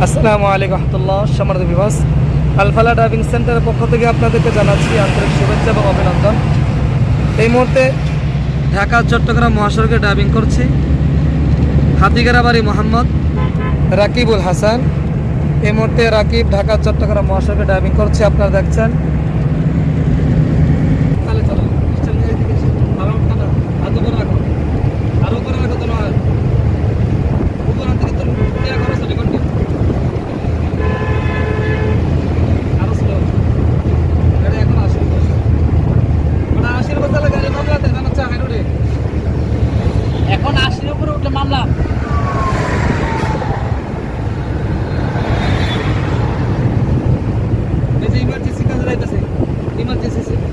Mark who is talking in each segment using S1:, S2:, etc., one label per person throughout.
S1: আসসালামু আলাইকুম রহমতুল্লাহ, সম্মানিত দিবস আলফালা ড্রাইভিং সেন্টারের পক্ষ থেকে আপনাদেরকে জানাচ্ছি আন্তরিক শুভেচ্ছা এবং অভিনন্দন। এই মুহূর্তে ঢাকা, চট্টগ্রাম মহাসড়কে ড্রাইভিং করছি। হাতিগেরাবাড়ি মোহাম্মদ রাকিবুল হাসান। এই মুহূর্তে রাকিব ঢাকা, চট্টগ্রাম মহাসড়কে ড্রাইভিং করছে। আপনারা দেখছেন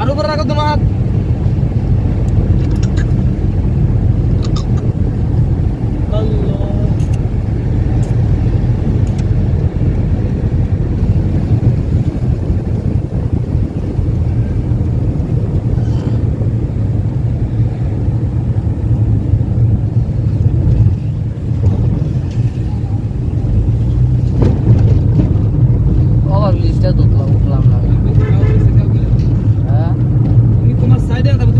S1: আর উপরে রাখো তোমার। ada yang